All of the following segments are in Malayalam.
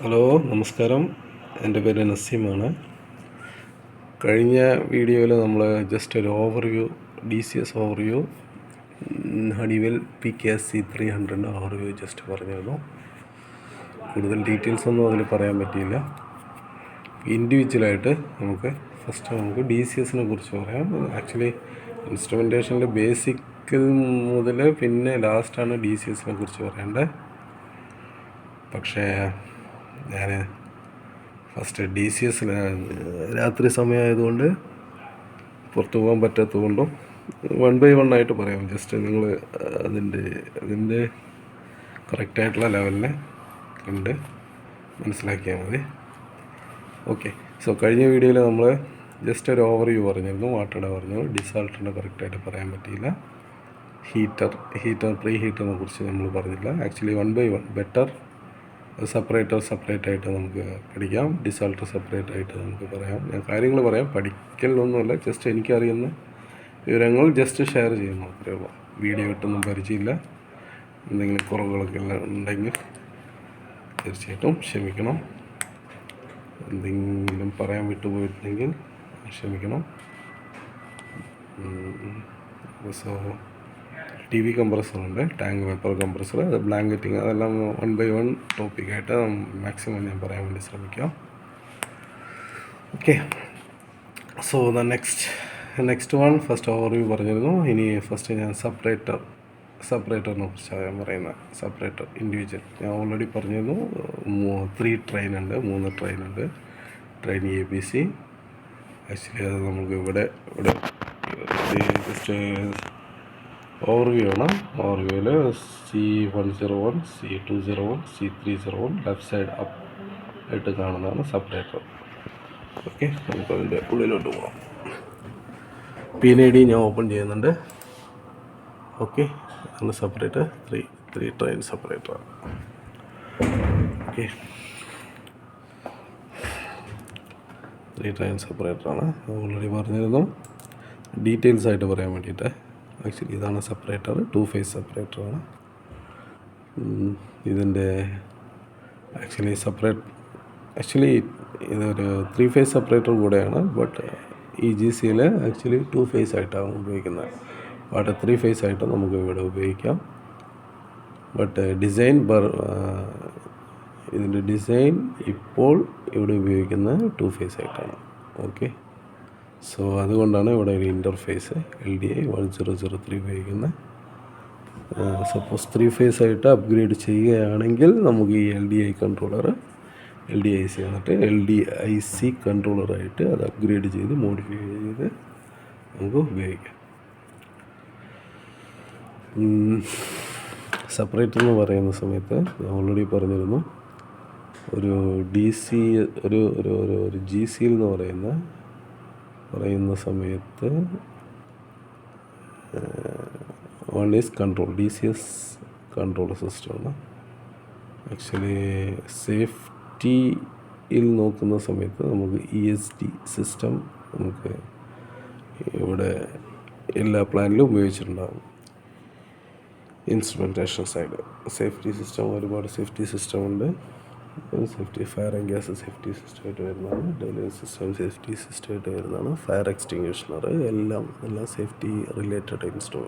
ഹലോ നമസ്കാരം. എന്റെ പേര് നസീമാണ്. കഴിഞ്ഞ വീഡിയോയിൽ നമ്മൾ ജസ്റ്റ് ഒരു overview D C S overview Honeywell P K S C three hundred overview just പറഞ്ഞിരുന്നു. കൂടുതൽ ഡീറ്റെയിൽസ് ഒന്നും അതിൽ പറയാൻ പറ്റിയില്ല. ഇൻഡിവിജ്വലായിട്ട് നമുക്ക് ഫസ്റ്റ് നമുക്ക് ഡി സി എസിനെ കുറിച്ച് പറയാം. ആക്ച്വലി ഇൻസ്ട്രുമെന്റേഷന്റെ ബേസിക് മുതൽ പിന്നെ ലാസ്റ്റാണ് ഡി സി എസിനെ കുറിച്ച് പറയേണ്ടത്. പക്ഷേ ഞാൻ ഫസ്റ്റ് ഡി സി എസിൽ രാത്രി സമയമായതുകൊണ്ട് പുറത്തു പോകാൻ പറ്റാത്തതുകൊണ്ടും വൺ ബൈ വൺ ആയിട്ട് പറയാം. ജസ്റ്റ് നിങ്ങൾ അതിന്റെ അതിന്റെ കറക്റ്റായിട്ടുള്ള ലെവലിനെ കണ്ട് മനസ്സിലാക്കിയാൽ മതി. ഓക്കെ സോ കഴിഞ്ഞ വീഡിയോയിൽ നമ്മൾ ജസ്റ്റ് ഒരു ഓവർ ഓവർവ്യൂ പറഞ്ഞിരുന്നു വാട്ടറുടെ പറഞ്ഞു ഡിസാൾട്ടറിന്റെ കറക്റ്റായിട്ട് പറയാൻ പറ്റിയില്ല. ഹീറ്റർ ഹീറ്റർ പ്രീ ഹീറ്ററിനെ കുറിച്ച് നമ്മൾ പറഞ്ഞില്ല. Actually one by one better separator separate ആയിട്ട് നമുക്ക് പഠിക്കാം. ഡിസോൾട്ടർ സെപ്പറേറ്റ് ആയിട്ട് നമുക്ക് പറയാം. ഞാൻ കാര്യങ്ങൾ പറയാം. പഠിക്കലൊന്നുമല്ല ജസ്റ്റ് എനിക്കറിയുന്ന വിവരങ്ങൾ ജസ്റ്റ് ഷെയർ ചെയ്യുന്നു. അത്രേ ഉള്ളൂ. വീഡിയോ ഇട്ടൊന്നും പരിചയമില്ല. എന്തെങ്കിലും കുറവുകളൊക്കെ ഉണ്ടെങ്കിൽ തീർച്ചയായിട്ടും ക്ഷമിക്കണം. എന്തെങ്കിലും പറയാൻ വിട്ടുപോയിട്ടുണ്ടെങ്കിൽ ക്ഷമിക്കണം. സോ ടി വി കംപ്രസറുണ്ട് ടാങ്ക് വേപ്പർ കംപ്രസർ അത് ബ്ലാങ്കറ്റിങ് അതെല്ലാം വൺ ബൈ വൺ ടോപ്പിക്കായിട്ട് മാക്സിമം ഞാൻ പറയാൻ വേണ്ടി ശ്രമിക്കാം. Okay so the next next one first overview പറഞ്ഞിരുന്നു. ഇനി ഫസ്റ്റ് ഞാൻ സെപ്പറേറ്റർ സെപ്പറേറ്ററിനെ കുറിച്ചാണ് ഞാൻ പറയുന്നത്. സെപ്പറേറ്റർ ഇൻഡിവിജ്വൽ ഞാൻ ഓൾറെഡി പറഞ്ഞിരുന്നു ത്രീ ട്രെയിൻ ഉണ്ട് മൂന്ന് ട്രെയിൻ ഉണ്ട്. Train A B C actually അത് നമുക്ക് ഇവിടെ ഇവിടെ ജസ്റ്റ് ഓവർവ്യൂ ആണ് ഓവർവ്യൂവിൽ C one zero one C two zero one C three zero one left side up ആയിട്ട് കാണുന്നതാണ് സെപ്പറേറ്റർ ഓക്കെ നമുക്ക് അതിന്റെ ഉള്ളിലോട്ട് പോകാം പി എൻ ഐ ഡി ഞാൻ ഓപ്പൺ ചെയ്യുന്നുണ്ട് ഓക്കെ അതാണ് സെപ്പറേറ്റർ ത്രീ ത്രീ ട്രെയിൻ സെപ്പറേറ്ററാണ് ഓക്കെ ത്രീ ട്രെയിൻ സെപ്പറേറ്ററാണ് ഓൾറെഡി പറഞ്ഞിരുന്നു. ഡീറ്റെയിൽസ് ആയിട്ട് പറയാൻ വേണ്ടിയിട്ട്. ആക്ച്വലി ഇതാണ് സെപ്പറേറ്റർ ടു ഫേസ് സെപ്പറേറ്ററാണ് ഇതിന്റെ ആക്ച്വലി സെപ്പറേറ്റ് ആക്ച്വലി ഇതൊരു ത്രീ ഫേസ് സെപ്പറേറ്റർ കൂടെയാണ് ബട്ട് ഈ ജി സിയിൽ ആക്ച്വലി ടു ഫേസ് ആയിട്ടാണ് ഉപയോഗിക്കുന്നത്. ബട്ട് ത്രീ ഫേസ് ആയിട്ട് നമുക്ക് ഇവിടെ ഉപയോഗിക്കാം. ബട്ട് ഡിസൈൻ ബർ ഇതിന്റെ ഡിസൈൻ ഇപ്പോൾ ഇവിടെ ഉപയോഗിക്കുന്നത് ടു ഫേസ് ആയിട്ടാണ്. ഓക്കെ സോ അതുകൊണ്ടാണ് ഇവിടെ ഒരു interface L D I one zero zero three ഉപയോഗിക്കുന്നത്. സപ്പോസ് ത്രീ ഫേസ് ആയിട്ട് അപ്ഗ്രേഡ് ചെയ്യുകയാണെങ്കിൽ നമുക്ക് ഈ L D I controller L D I C വന്നിട്ട് എൽ ഡി ഐ സി കൺട്രോളറായിട്ട് അത് അപ്ഗ്രേഡ് ചെയ്ത് മോഡിഫൈ ചെയ്ത് നമുക്ക് ഉപയോഗിക്കാം. സെപ്പറേറ്റർ എന്ന് പറയുന്ന സമയത്ത് ഓൾറെഡി പറഞ്ഞിരുന്നു. ഒരു ഡി സി ഒരു ഒരു ഒരു ജി സിയിൽ എന്ന് പറയുന്ന പറയുന്ന സമയത്ത് one is control D C S control സിസ്റ്റമാണ് ആക്ച്വലി സേഫ്റ്റിയിൽ നോക്കുന്ന സമയത്ത് നമുക്ക് ഇ എസ് ഡി സിസ്റ്റം നമുക്ക് ഇവിടെ എല്ലാ പ്ലാനിലും ഉപയോഗിച്ചിട്ടുണ്ടാകും ഇൻസ്ട്രുമെന്റേഷൻ സൈഡ് സേഫ്റ്റി സിസ്റ്റം ഒരുപാട് സേഫ്റ്റി സിസ്റ്റം ഉണ്ട്. Safety fire and gas safety സിസ്റ്റമായിട്ട് വരുന്നതാണ്. ഡെലിവറി സിസ്റ്റം സേഫ്റ്റി സിസ്റ്റമായിട്ട് വരുന്നതാണ്. ഫയർ എക്സ്റ്റിങ്ഷണർ എല്ലാം എല്ലാം സേഫ്റ്റി റിലേറ്റഡ് ഇൻസ്റ്റോ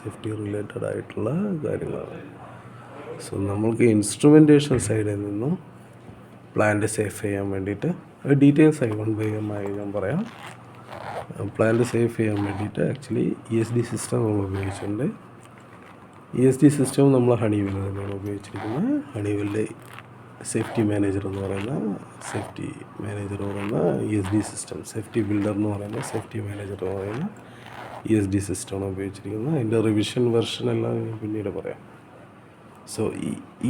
സേഫ്റ്റി റിലേറ്റഡ് ആയിട്ടുള്ള കാര്യങ്ങളാണ്. സോ നമ്മൾക്ക് ഇൻസ്ട്രുമെന്റേഷൻ സൈഡിൽ നിന്നും പ്ലാന്റ് സേഫ് ചെയ്യാൻ വേണ്ടിയിട്ട് ഡീറ്റെയിൽസ് ആയി വൺ ബൈ എം ആയി ഞാൻ പറയാം. പ്ലാന്റ് സേഫ് ചെയ്യാൻ വേണ്ടിയിട്ട് actually E S D system നമ്മൾ ഉപയോഗിച്ചിട്ടുണ്ട്. ഇ എസ് ഡി സിസ്റ്റം നമ്മൾ ഹണിവെൽ തന്നെയാണ് ഉപയോഗിച്ചിരിക്കുന്നത്. ഹണിവെല്ലിന്റെ സേഫ്റ്റി മാനേജർ എന്ന് പറയുന്ന സേഫ്റ്റി മാനേജർ എന്ന് പറയുന്ന E S D system safety builder എന്ന് പറയുന്ന സേഫ്റ്റി മാനേജർ എന്ന് പറയുന്ന ഇ എസ് ഡി സിസ്റ്റമാണ് ഉപയോഗിച്ചിരിക്കുന്നത്. അതിന്റെ റിവിഷൻ വെർഷൻ എല്ലാം പിന്നീട് പറയാം. സോ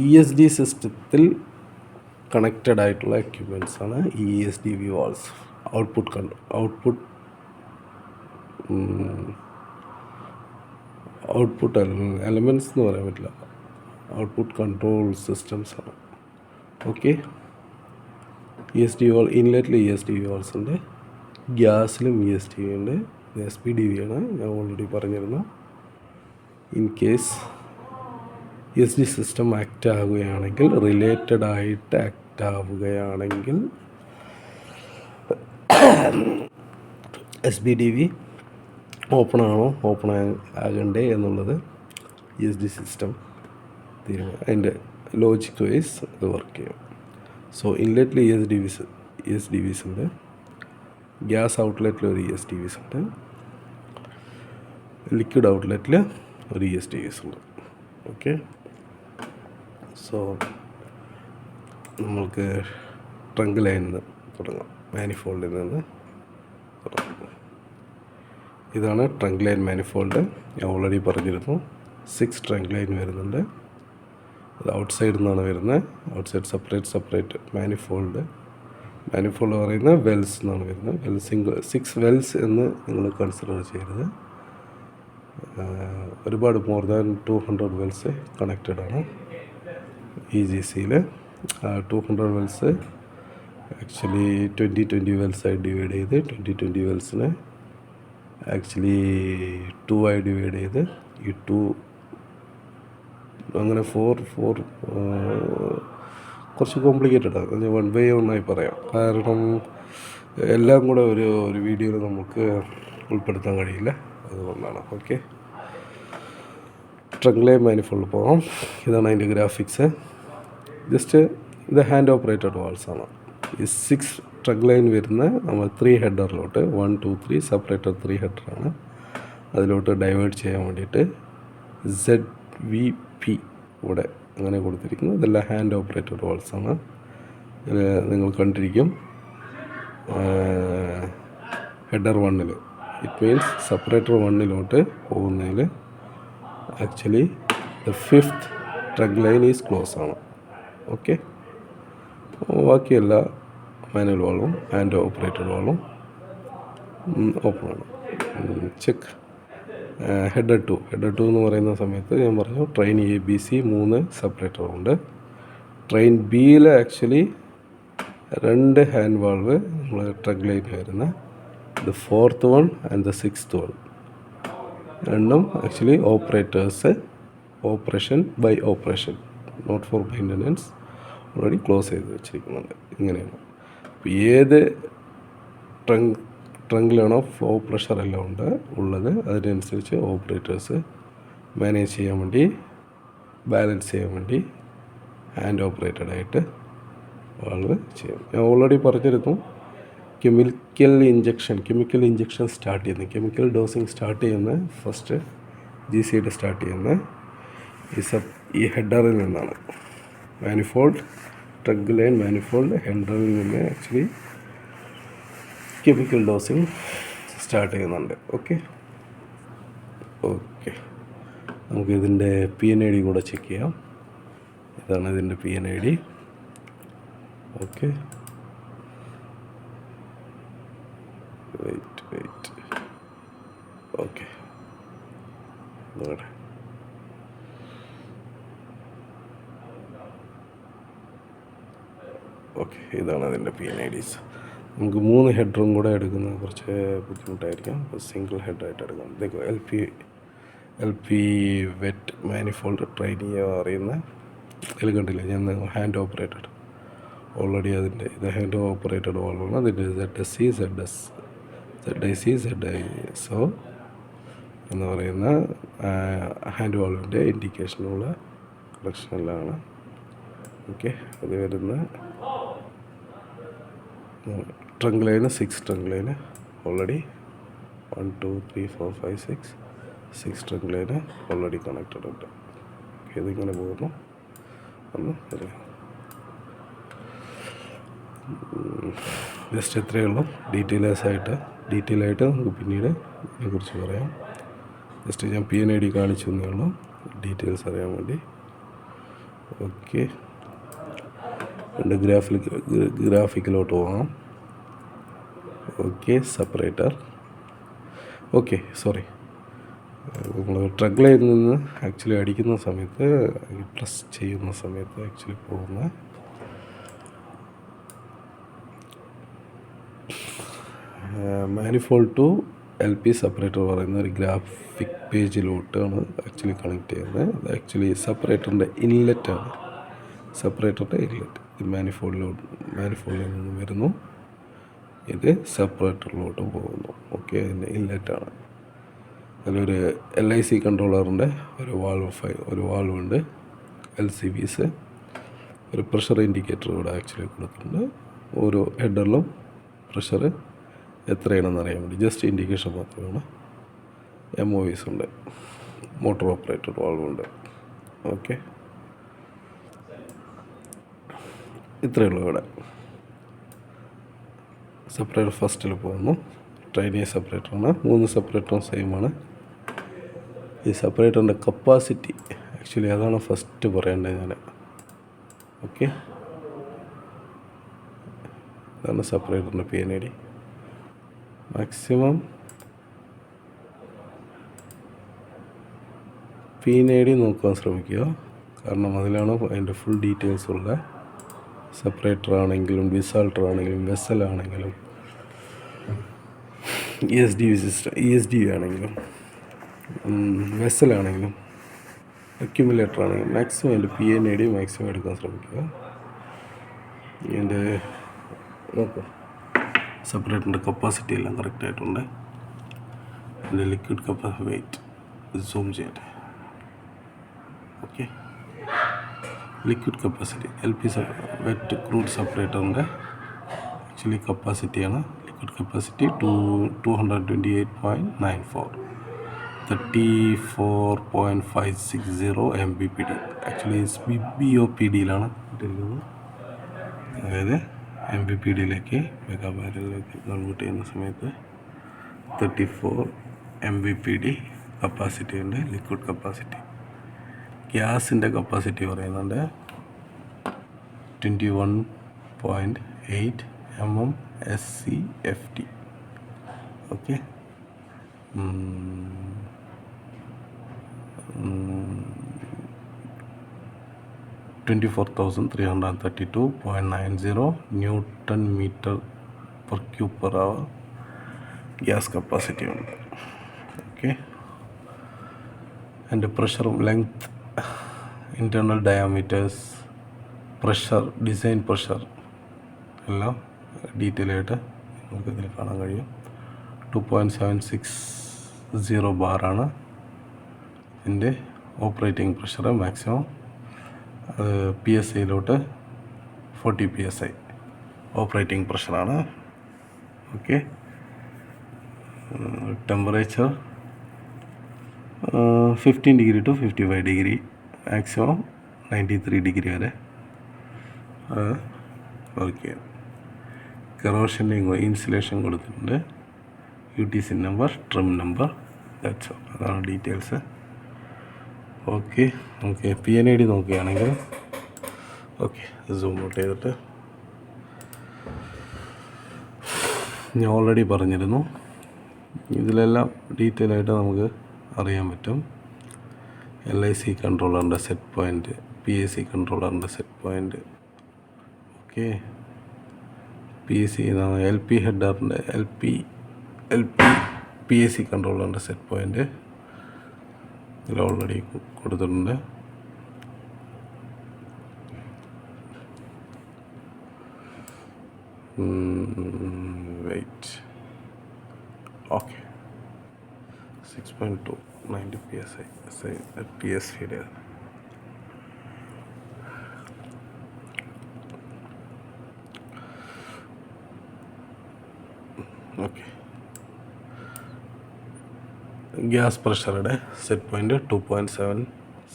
ഇ എസ് ഡി സിസ്റ്റത്തിൽ കണക്റ്റഡ് ആയിട്ടുള്ള എക്യുപ്മെന്റ്സ് ആണ് E S D V valves output con output output elements എന്ന് പറയാൻ പറ്റില്ല. ഔട്ട്പുട്ട് കൺട്രോൾ സിസ്റ്റംസ് ആണ്. Okay E S D valve ഇൻലെറ്റിൽ E S D valves ഉണ്ട്. ഗ്യാസിലും ഇ എസ് ഡി ഉണ്ട്. എസ് പി ഡി വി ആണ്. ഞാൻ ഓൾറെഡി പറഞ്ഞിരുന്നു. In case S D system act ആവുകയാണെങ്കിൽ റിലേറ്റഡ് ആയിട്ട് ആക്റ്റ് ആവുകയാണെങ്കിൽ S B D V open ആണോ ഓപ്പൺ ആകണ്ടേ എന്നുള്ളത് എസ് ഡി സിസ്റ്റം തീരുമാനം അതിന്റെ ലോജിക് വൈസ് അത് വർക്ക് ചെയ്യും. So ഇൻലെറ്റിൽ E S D Vs E S D Vs ഉണ്ട്. ഗ്യാസ് ഔട്ട്ലെറ്റിൽ ഒരു ഇ എസ് ഡി വിസ് ഉണ്ട്. ലിക്വിഡ് ഔട്ട്ലെറ്റിൽ ഒരു ഇ എസ് ഡി വിസ് ഉണ്ട്. ഓക്കെ സോ നമ്മൾക്ക് ട്രങ്ക് ലൈനിൽ നിന്ന് തുടങ്ങാം. മാനിഫോൾഡിൽ നിന്ന് തുടങ്ങാം. ഇതാണ് ട്രങ്ക് ലൈൻ മാനിഫോൾഡ് ഞാൻ ഓൾറെഡി പറഞ്ഞിരുന്നു. സിക്സ് ട്രങ്ക് ലൈൻ വരുന്നുണ്ട്. അത് ഔട്ട് സൈഡിൽ നിന്നാണ് വരുന്നത്. Outside separate separate manifold manifold പറയുന്ന വെൽസ് എന്നാണ് വരുന്നത്. വെൽ സിംഗിൾ സിക്സ് വെൽസ് എന്ന് നിങ്ങൾ കൺസിഡർ ചെയ്യരുത്. ഒരുപാട് more than two hundred wells connected ആണ്. ഇ ജി സിയിൽ two hundred wells actually twenty twenty ആയി ഡിവൈഡ് ചെയ്ത് ട്വന്റി ട്വന്റി വെൽസിനെ ആക്ച്വലി ടു ആയി ഡിവൈഡ് ചെയ്ത് ഈ ടു അങ്ങനെ ഫോർ ഫോർ കുറച്ച് കോംപ്ലിക്കേറ്റഡ്. ആണ് വൺ ബൈ ആയി പറയാം. കാരണം എല്ലാം കൂടെ ഒരു ഒരു വീഡിയോയിൽ നമുക്ക് ഉൾപ്പെടുത്താൻ കഴിയില്ല. അതുകൊണ്ടാണ്. ഓക്കെ. ട്രംഗ്ലേ മാനിഫോൾഡ് പോകാം ഇതാണ് അതിന്റെ ഗ്രാഫിക്സ്. ജസ്റ്റ് ഇത് ഹാൻഡ് ഓപ്പറേറ്റഡ് വാൾസ് ആണ്. ഈ സിക്സ് ട്രഗ് ലൈൻ വരുന്ന നമ്മൾ three ഹെഡറിലോട്ട് one two three separator three ഹെഡറാണ് അതിലോട്ട് ഡൈവേർട്ട് ചെയ്യാൻ വേണ്ടിയിട്ട് സെഡ് വി പി ഇവിടെ അങ്ങനെ കൊടുത്തിരിക്കുന്നു. ഇതെല്ലാം ഹാൻഡ് ഓപ്പറേറ്റഡ് വാൾസ് ആണ്. ഇത് നിങ്ങൾ കണ്ടിരിക്കും. ഹെഡർ വണ്ണിൽ ഇറ്റ് മീൻസ് സെപ്പറേറ്റർ വണ്ണിലോട്ട് പോകുന്നതിൽ actually the fifth trunk line is close ആണ്. ഓക്കെ ബാക്കിയെല്ലാ മാനുവൽ വാൾവും ആൻഡ് ഓപ്പറേറ്റഡ് വാൾവും ഓപ്പൺ ആണ്. Check head two head two എന്ന് പറയുന്ന സമയത്ത് ഞാൻ പറഞ്ഞു ട്രെയിൻ എ ബി സി മൂന്ന് സെപ്പറേറ്റർ ഉണ്ട്. ട്രെയിൻ ബിയിൽ ആക്ച്വലി രണ്ട് ഹാൻഡ് വാൾവ് നമ്മൾ ട്രഗ് ലൈൻ വരുന്ന the fourth one and the sixth one രണ്ടും actually operators operation by operation not for maintenance already close ചെയ്ത് വെച്ചിരിക്കുന്നുണ്ട്. ഇങ്ങനെയാണ്. ഏത് ട്രങ്ക് ട്രങ്കിലാണോ ഫ്ലോ പ്രഷർ എല്ലാം ഉണ്ട് ഉള്ളത് അതിനനുസരിച്ച് ഓപ്പറേറ്റേഴ്സ് മാനേജ് ചെയ്യാൻ വേണ്ടി ബാലൻസ് ചെയ്യാൻ വേണ്ടി ഹാൻഡ് ഓപ്പറേറ്റഡ് ആയിട്ട് വാൾവ് ചെയ്യും. ഞാൻ ഓൾറെഡി പറഞ്ഞിരുന്നു chemical injection chemical injection start ചെയ്യുന്നത് കെമിക്കൽ ഡോസിങ് സ്റ്റാർട്ട് ചെയ്യുന്ന ഫസ്റ്റ് ജി സിയുടെ സ്റ്റാർട്ട് ചെയ്യുന്ന ഈ സബ് ഈ ഹെഡറിൽ നിന്നാണ്. മാനിഫോൾഡ് ട്രഗ് ലൈൻ മാനിഫോൾഡ് ഹെൻഡറിൽ നിന്ന് ആക്ച്വലി കെമിക്കൽ ഡോസിങ് സ്റ്റാർട്ട് ചെയ്യുന്നുണ്ട്. ഓക്കെ ഓക്കെ നമുക്ക് ഇതിന്റെ പി എൻ ഐ ഡി കൂടെ ചെക്ക് ചെയ്യാം. ഇതാണ് ഇതിന്റെ P N I D okay wait wait okay നോക്കട്ടെ ഓക്കെ ഇതാണ് അതിന്റെ പി എൻ ഐ ഡീസ് നമുക്ക് മൂന്ന് ഹെഡറും കൂടെ എടുക്കുന്നത് കുറച്ച് ബുദ്ധിമുട്ടായിരിക്കും. സിംഗിൾ ഹെഡായിട്ട് എടുക്കാം ഇതൊക്കെ L P L P wet manifold train അറിയുന്ന ഇതിൽ കണ്ടില്ല? ഞാൻ ഹാൻഡ് ഓപ്പറേറ്റഡ് ഓൾറെഡി അതിന്റെ ഇത് ഹാൻഡ് ഓപ്പറേറ്റഡ് വാൾവാണ് അതിന്റെ Z S C Z S Z I C Z I so എന്ന് പറയുന്ന ഹാൻഡ് വാൾവിന്റെ ഇൻഡിക്കേഷനുള്ള കളക്ഷനിലാണ് ഓക്കെ അത് വരുന്ന trunk line six trunk line already one two three four five six six trunk line already connected ഉണ്ട് ഇതിങ്ങനെ പോകുന്നു. ഒന്ന് ജസ്റ്റ് ഇത്രയേ ഉള്ളൂ. ഡീറ്റെയിലേഴ്സായിട്ട് ആയിട്ട് നമുക്ക് പിന്നീട് ഇതിനെക്കുറിച്ച് പറയാം. ജസ്റ്റ് ഞാൻ പി എൻ ഐ ഡി കാണിച്ചു എന്നേ ഉള്ളൂ. ഡീറ്റെയിൽസ് അറിയാൻ വേണ്ടി. ഓക്കെ രണ്ട് ഗ്രാഫിൽ ഗ്രാഫിക്കിലോട്ട് പോകണം ഓക്കെ സെപ്പറേറ്റർ. Okay sorry. നമ്മൾ ട്രഗ് ലൈനിൽ നിന്ന് ആക്ച്വലി അടിക്കുന്ന സമയത്ത് പ്രസ് ചെയ്യുന്ന സമയത്ത് ആക്ച്വലി പോകുന്ന manifold two L P separator പറയുന്ന ഒരു ഗ്രാഫിക് പേജിലോട്ടാണ് ആക്ച്വലി കണക്ട് ചെയ്യുന്നത്. അത് ആക്ച്വലി സെപ്പറേറ്ററിന്റെ ഇൻലെറ്റാണ്. സെപ്പറേറ്ററിന്റെ ഇൻലെറ്റ്. മാനിഫോൾഡിലോട്ട് മാനിഫോൾഡിൽ നിന്ന് വരുന്നു. ഇത് സെപ്പറേറ്ററിലോട്ട് പോകുന്നു. ഓക്കെ അതിന്റെ ഇൻലെറ്റാണ് അതിലൊരു എൽ ഐ സി കൺട്രോളറിന്റെ ഒരു വാൾവ് ഫൈ ഒരു വാൾവ് ഉണ്ട്. എൽ സി ബിസ് ഒരു പ്രഷർ ഇൻഡിക്കേറ്റർ ഇവിടെ ആക്ച്വലി കൊടുത്തിട്ടുണ്ട്. ഓരോ ഹെഡറിലും പ്രഷർ എത്രയാണെന്ന് അറിയാൻ വേണ്ടി. ജസ്റ്റ് ഇൻഡിക്കേഷൻ മാത്രമാണ്. എം ഒ വിസ് ഉണ്ട്. മോട്ടോർ ഓപ്പറേറ്റഡ് വാൾവ് ഉണ്ട്. ഓക്കെ ഇത്രയേ ഉള്ളൂ ഇവിടെ. സെപ്പറേറ്റർ ഫസ്റ്റിൽ പോകുന്നു. സെപ്പറേറ്റർ സെപ്പറേറ്ററാണ് മൂന്ന് സെപ്പറേറ്ററും സെയിമാണ് ഈ സെപ്പറേറ്ററിന്റെ കപ്പാസിറ്റി ആക്ച്വലി അതാണ് ഫസ്റ്റ് പറയേണ്ടത് ഞാൻ ഓക്കെ ഇതാണ് സെപ്പറേറ്ററിന്റെ P N I D maximum P N I D നോക്കാൻ ശ്രമിക്കുക. കാരണം അതിലാണ് അതിന്റെ ഫുൾ ഡീറ്റെയിൽസ് ഉള്ള സെപ്പറേറ്റർ ആണെങ്കിലും ഡിസാൾട്ടർ ആണെങ്കിലും വെസൽ ആണെങ്കിലും E S D system E S D ആണെങ്കിലും വെസലാണെങ്കിലും അക്യുമുലേറ്റർ ആണെങ്കിലും മാക്സിമം എന്റെ P N I D maximum എടുക്കാൻ ശ്രമിക്കുക. ഇതിന്റെ നോക്കാം. സെപ്പറേറ്ററിന്റെ കപ്പാസിറ്റി എല്ലാം കറക്റ്റായിട്ടുണ്ട് അതിന്റെ ലിക്വിഡ് കപ്പാസിറ്റി വെയിറ്റ് സൂം ചെയ്യട്ടെ. Okay liquid capacity L P wet crude സെപ്പറേറ്ററിന്റെ actually കപ്പാസിറ്റിയാണ് liquid capacity two two hundred twenty eight point nine four thirty four point five six zero M B P D actually B B O P ഡിയിലാണ് ഇട്ടിരിക്കുന്നത്. അതായത് എം ബി പി ഡിയിലേക്ക് മെഗാ കൺവേർട്ട് ചെയ്യുന്ന സമയത്ത് thirty four M B P D capacity ഉണ്ട് ലിക്വിഡ് കപ്പാസിറ്റി ഗ്യാസിന്റെ കപ്പാസിറ്റി പറയുന്നുണ്ട്. Twenty one point eight M M S C F T okay. Twenty four thousand three hundred thirty two point nine zero newton metre per cube per hour gas capacity ഉണ്ട്. ഓക്കെ. അതിന്റെ പ്രഷറും length internal diameters pressure design pressure എല്ലാം ഡീറ്റെയിൽ ആയിട്ട് നിങ്ങൾക്ക് ഇതിൽ കാണാൻ കഴിയും. Two point seven six zero ബാറാണ് ഇതിന്റെ operating pressure maximum P S ഐയിലോട്ട് forty P S I operating പ്രഷറാണ് okay temperature fifteen degree to fifty five degree maximum ninety three degree വരെ. വർക്ക് ചെയ്യാം കറോഷന്റെ ഇൻസുലേഷൻ കൊടുത്തിട്ടുണ്ട്. U T C number trim number that's അതാണ് details okay okay P N I D നോക്കുകയാണെങ്കിൽ ഓക്കെ സൂം ഔട്ട് ചെയ്തിട്ട്. ഞാൻ ഓൾറെഡി പറഞ്ഞിരുന്നു. ഇതിലെല്ലാം ഡീറ്റെയിൽ ആയിട്ട് നമുക്ക് അറിയാൻ പറ്റും. എൽ ഐ സി കൺട്രോളറിന്റെ set point P S C കൺട്രോളറിന്റെ set point okay P S C L P ഹെഡറിന്റെ L P L P P S C കൺട്രോളറിന്റെ സെറ്റ് പോയിന്റ് ഇതിൽ ഓൾറെഡി കൊടുത്തിട്ടുണ്ട്. Wait okay six point two ninety P S I S I P S സിയുടെ okay. Gas പ്രഷറുടെ set point two point seven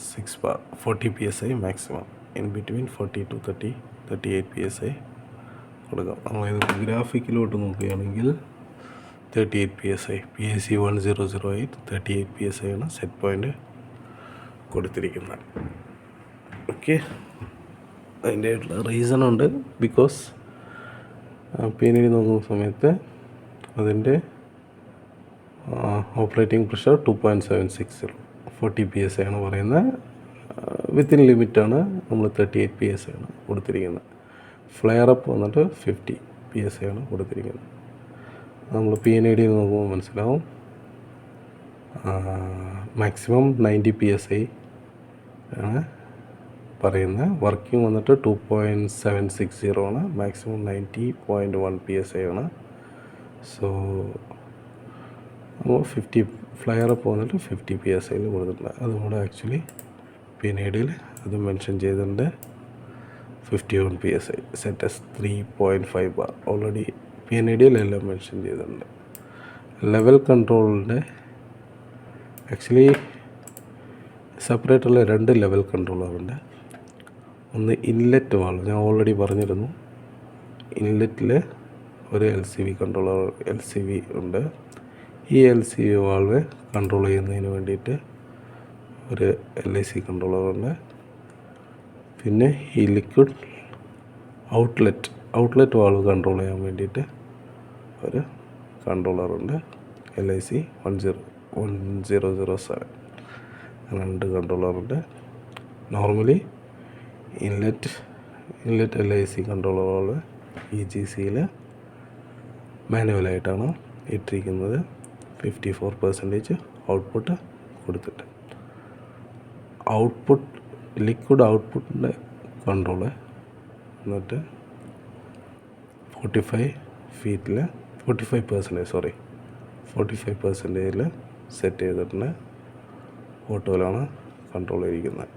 six bar forty P S I maximum. In between forty two thirty thirty eight P S I കൊടുക്കാം. നമ്മളിത് ഗ്രാഫിക്കിലോട്ട് നോക്കുകയാണെങ്കിൽ thirty eight P S I P S C one zero zero eight thirty eight P S I ആണ് സെറ്റ് പോയിന്റ് കൊടുത്തിരിക്കുന്നത്. ഓക്കെ അതിന്റെ റീസൺ ഉണ്ട്. ബിക്കോസ് പിന്നീട് നോക്കുന്ന സമയത്ത് അതിന്റെ operating pressure two point seven six zero forty P S ആണ് പറയുന്നത്. വിത്തിൻ ലിമിറ്റാണ് നമ്മൾ തേർട്ടി എയ്റ്റ് പി എസ് ആണ് കൊടുത്തിരിക്കുന്നത്. ഫ്ലെയർ അപ്പ് വന്നിട്ട് ഫിഫ്റ്റി പി എസ് ആണ് കൊടുത്തിരിക്കുന്നത്. നമ്മൾ പി എൻ ഐ ഡിയിൽ നോക്കുമ്പോൾ മനസ്സിലാവും. Maximum ninety P S I ആണ് പറയുന്നത് വർക്കിംഗ് വന്നിട്ട് two point seven six zero ആണ്. Maximum ninety point one P S I ആണ്. സോ അപ്പോൾ ഫിഫ്റ്റി ഫ്ലയർ പോകുന്നിട്ട് ഫിഫ്റ്റി പി എസ് ഐയിൽ കൊടുത്തിട്ടുണ്ട്. അതും കൂടെ ആക്ച്വലി പിന്നീടിൽ അത് മെൻഷൻ ചെയ്തിട്ടുണ്ട്. Fifty one P S I set S three point five bar already P N E ഡിയിലെല്ലാം mention ചെയ്തിട്ടുണ്ട്. ലെവൽ കൺട്രോളിന്റെ ആക്ച്വലി സെപ്പറേറ്റുള്ള രണ്ട് ലെവൽ കൺട്രോളറുണ്ട്. ഒന്ന് ഇൻലെറ്റ് വാൾവ് ഞാൻ ഓൾറെഡി പറഞ്ഞിരുന്നു. ഇൻലെറ്റിൽ ഒരു L C V controller L C V ഉണ്ട്. ഈ L C V valve control ചെയ്യുന്നതിന് വേണ്ടിയിട്ട് ഒരു എൽ ഐ സി കൺട്രോളറുണ്ട്. പിന്നെ ഈ liquid outlet outlet valve control ചെയ്യാൻ വേണ്ടിയിട്ട് ഒരു കൺട്രോളറുണ്ട് L I C one zero one zero zero seven രണ്ട് കൺട്രോളറുണ്ട്. Normally inlet inlet L I C കൺട്രോളറുകൾ E G സിയിൽ മാനുവലായിട്ടാണ് ഇട്ടിരിക്കുന്നത്. ഫിഫ്റ്റി ഫോർ പെർസെന്റേജ് ഔട്ട്പുട്ട് കൊടുത്തിട്ട്. ഔട്ട്പുട്ട് ലിക്വിഡ് ഔട്ട്പുട്ടിന്റെ കൺട്രോൾ എന്നിട്ട് ഫോർട്ടി ഫൈവ് ഫീറ്റിൽ forty five percentage sorry forty five പെർസെന്റേജിൽ set ചെയ്തിട്ടുണ്ട് ഓട്ടോയിലാണ് കൺട്രോൾ ചെയ്തിരിക്കുന്നത്.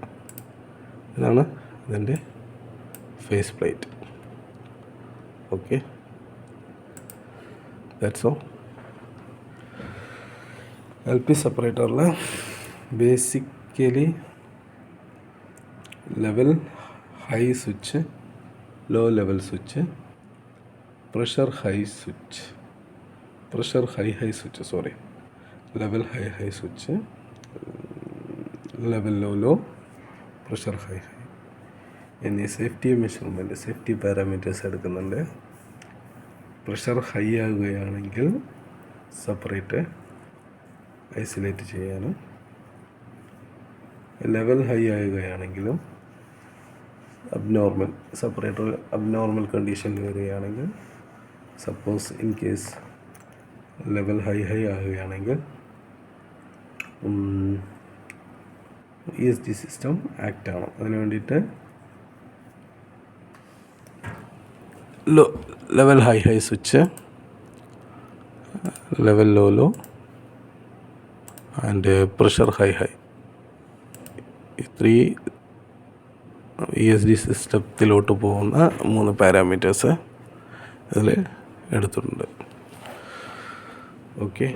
ഇതാണ് ഇതിന്റെ face plate okay that's oh L P സെപ്പറേറ്ററിൽ basically level high switch low level switch pressure high switch pressure high high switch sorry level high high switch level low low pressure high high എന്നീ സേഫ്റ്റി മെഷർമെന്റ് സേഫ്റ്റി പാരാമീറ്റേഴ്സ് എടുക്കുന്നുണ്ട്. പ്രഷർ ഹൈ ആകുകയാണെങ്കിൽ സെപ്പറേറ്റ് ഐസൊലേറ്റ് ചെയ്യാനും ലെവൽ ഹൈ ആകുകയാണെങ്കിലും അബ്നോർമൽ സെപ്പറേറ്റർ അബ്നോർമൽ കണ്ടീഷനിൽ വരികയാണെങ്കിൽ suppose in case level high high ആകുകയാണെങ്കിൽ E S D system act ആണ്. അതിന് വേണ്ടിയിട്ട് low level high high switch level low low and pressure high high. ഈ ത്രീ ഇ എസ് ഡി സിസ്റ്റത്തിലോട്ട് പോകുന്ന മൂന്ന് പാരാമീറ്റേഴ്സ് അതിൽ എടുത്തിട്ടുണ്ട്. ഓക്കെ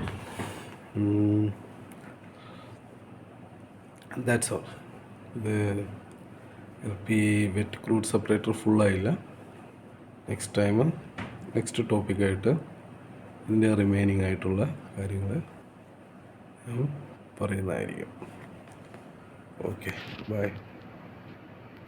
ദാറ്റ്സ് ഓൾ ഇത് L P wet crude separator ഫുള്ളായില്ല next time next ടോപ്പിക്കായിട്ട് ഇതിന്റെ റിമൈനിങ് ആയിട്ടുള്ള കാര്യങ്ങൾ പറയുന്നതായിരിക്കും. Okay bye